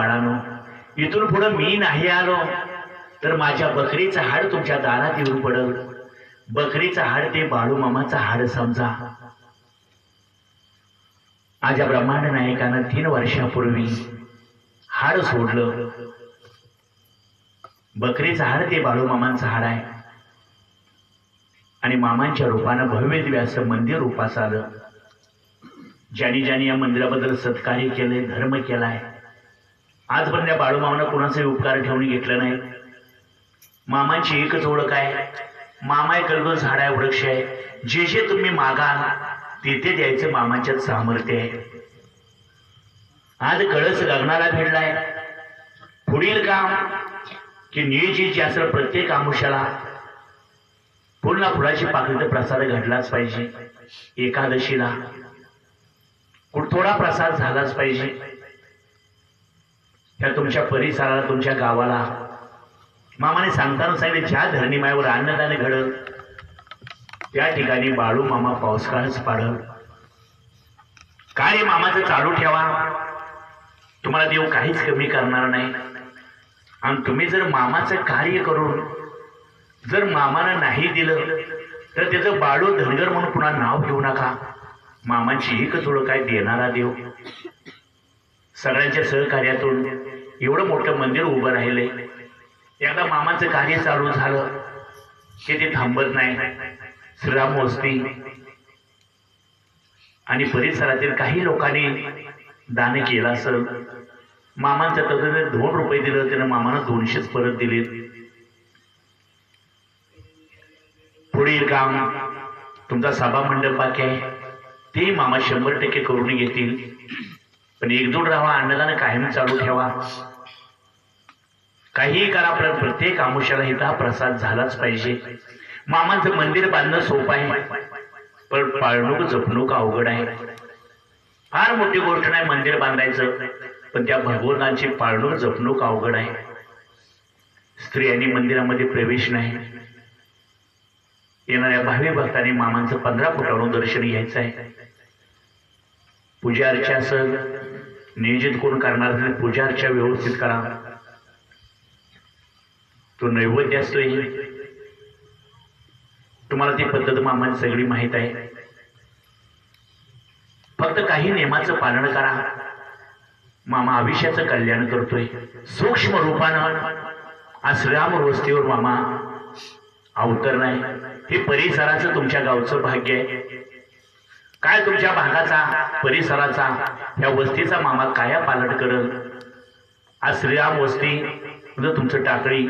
बाळानो इथून पुढं मी नाही आलो. तर माझ्या बकरीचं हाड तुमच्या दारात येऊन पडल. बकरीचं हाड ते बाळू मामाचं हाड समजा. माझ्या ब्रह्मांड नायकानं तीन वर्षापूर्वी हाड सोडलं. बकरीचं हाड ते बाळू मामांचं हाड आहे. आणि मामांच्या रूपानं भव्य दिव्य असं मंदिर रूपास आलं. ज्यानी ज्याने या मंदिराबद्दल सत्कार्य केलंय धर्म केलाय. आजपर्यंत या बाळूमामानं कुणाचाही उपकार ठेवून घेतलं नाही. मामांची एकच ओळख आहे. मामा एक कर्ग झाड आहे वृक्ष आहे. जे जे तुम्ही मागाल तेथे द्यायचं मामाच्यात सामर्थ्य आहे. आज कळस गगनाला भिडलाय. पुढील काम की नियोजित जे असेल प्रत्येक आमुष्याला पूर्ण फुलाची पाकळीचा प्रसाद घडलाच पाहिजे. एकादशीला थोडा प्रसाद झालाच पाहिजे. त्या तुमच्या परिसराला तुमच्या गावाला. मामाने सांगताना सांगितले ज्या धरणीमायावर अन्नदान घडत त्या ठिकाणी बाळू मामा पावसाळच पाडत काय मामाचं चालू ठेवा? तुम्हाला देव काहीच कमी करणार नाही. आणि तुम्ही जर मामाचं कार्य करून जर मामानं नाही दिलं तर त्याचं बाळू धनगर म्हणून पुन्हा नाव घेऊ नका. मामाची एकच ओळख काय देणारा देव? सगळ्यांच्या सहकार्यातून एवढं मोठं मंदिर उभं राहिले एकदा मामाचं कार्य चालू झालं की ते थांबत नाही. श्रीराम वस्ती आणि परिसरातील काही लोकांनी दान केलं असेल मामांचं तर दोन रुपये दिलं त्यानं मामानं दोनशेच परत दिले पुढील काम तुमचा सभा मंडप बाकी आहे. ते मामा शंभर टक्के करून घेतील. पण एकजूट राहा अन्नदान कायम चालू ठेवा. काहीही करा पण प्रत्येक आमुष्याला इथं हा प्रसाद झालाच पाहिजे. मामाचं मंदिर बांधणं सोपं आहे पण पाळणूक जपणूक अवघड आहे. फार मोठी गोष्ट नाही मंदिर बांधायचं पण त्या भगवंतांची पाळणूक जपणूक अवघड आहे. स्त्रियांनी मंदिरामध्ये प्रवेश नाही. येणाऱ्या भावी भक्तांनी मामांचं पंधरा फुटावरून दर्शन घ्यायचं आहे. पूजा अर्चा सर नियोजित कोण करणार असेल पूजा अर्चा व्यवस्थित करा. तो नैवेद्य असतोय तुम्हाला ती पद्धत मामाची सगळी माहीत आहे. फक्त काही नियमाचं पालन करा. मामा आयुष्याचं कल्याण करतोय. सूक्ष्म रूपानं आज वस्तीवर मामा अवतरलाय हे परिसराचं तुमच्या गावचं भाग्य आहे. काय तुमच्या भागाचा परिसराचा या वस्तीचा मामा काया पालट करल? आज श्रीराम वस्ती म्हणजे तुमचं टाकळी.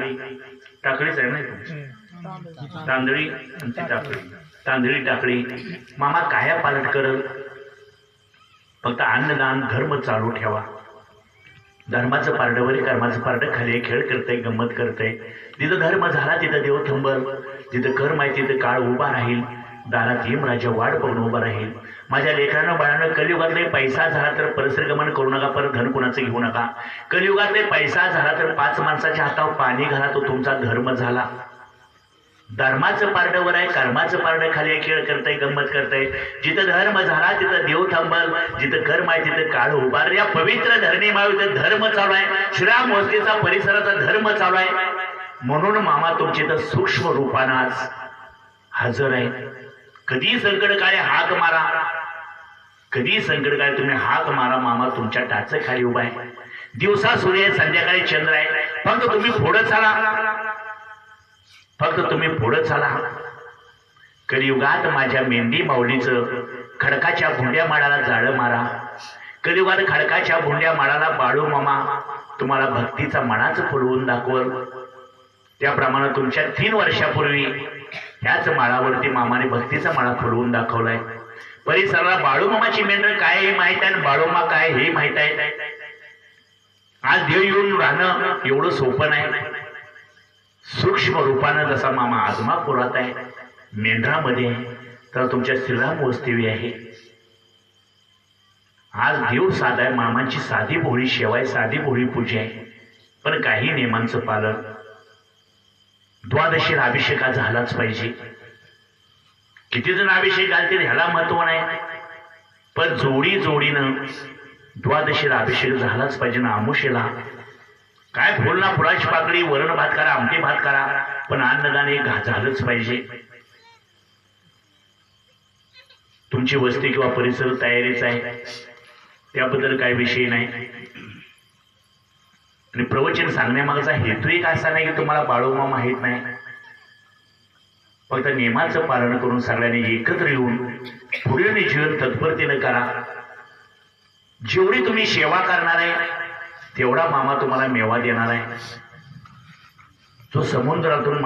टाकळीच आहे ना तुमची तांदळी ती टाकळी. तांदळी टाकळी. मामा काया पालट करल? फक्त अन्नदान धर्म चालू ठेवा. धर्माचं पारडवरी कर्माचं पारड खाली. खेळ करतंय गंमत करतंय. जिथं धर्म झाला तिथं देव थंबल. जिथं कर्म आहे तिथं काळ उभा राहील. दारात ये राजा वाट पाहून उभा राहील. माझ्या लेकरानं बाळानं कलियुगातले पैसा झाला तर परिसरगमन करू नका परत धन कुणाचं घेऊ नका. कलियुगातले पैसा झाला तर पाच माणसाच्या हातावर पाणी घाला तो तुमचा धर्म झाला. धर्माचं पारडवर आहे कर्माचं पारड खाली आहे, खेळ करताय गंमत करताय. जिथं धर्म झाला तिथं देव थांबल. जिथं कर्म आहे तिथं काळ उभार या पवित्र धरणी माव इथं धर्म चालू आहे. श्रीराम मोस्तीचा परिसराचा धर्म चालू आहे. म्हणून मामा तुमची इथं सूक्ष्म रूपानं आज हजर आहे. कधी संकट काय हाक मारा? कधी संकट काय तुम्ही हाक मारा मामा? तुमच्या टाच खाली उभा आहे. दिवसा सूर्य आहे, संध्याकाळी चंद्र आहे. फक्त तुम्ही फोडत चाला. फक्त तुम्ही फोडत चाला. कलियुगात माझ्या मेंढी माऊलीचं खडकाच्या भुंड्या माळाला जाळं मारा. कलियुगात खडकाच्या भुंड्या माळाला बाळू मामा तुम्हाला भक्तीचा मनाच फुलवून दाखवल. त्याप्रमाणे तुमच्या तीन वर्षापूर्वी ह्याच माळावरती मामाने भक्तीचा माळा फुलवून दाखवलाय. परिसराला बाळूमामाची मेंढर काय हे माहीत आहे? बाळूमा काय हे माहीत आहे? आज देव येऊन राहणं एवढं सोपं नाही. सूक्ष्म रूपानं जसा मामा आदमापुरात आहे मेंढरामध्ये आहे, तर तुमच्या श्रीराम वस्तीवी आहे. आज देव साधा आहे मामांची साधी भोळी शेवाय साधी भोळी पूजा आहे. पण काही नियमांचं पालन द्वादशीला अभिषेका झालाच पाहिजे. किती जण अभिषेक घालतील ह्याला महत्त्व नाही. पण जोडी जोडीनं द्वादशीला अभिषेक झालाच पाहिजे ना आमुषेला. काय फुल ना फुलाची पाकळी वरण भात करा आमटी भात करा पण अन्नदान एक घा- झालंच पाहिजे. तुमची वस्ती किंवा परिसर तयारीच आहे. त्याबद्दल काही विषय नाही. आणि प्रवचन सांगण्यामागचा हेतू एक असा नाही की तुम्हाला बाळोमा माहीत नाही? फक्त नियमाचं पालन करून सगळ्यांनी एकत्र येऊन पुढील जीवन तत्परतेनं करा. जेवढी तुम्ही सेवा करणार आहे तेवढा मामा तुम्हाला मेवा देणार आहे. जो समुद्रातून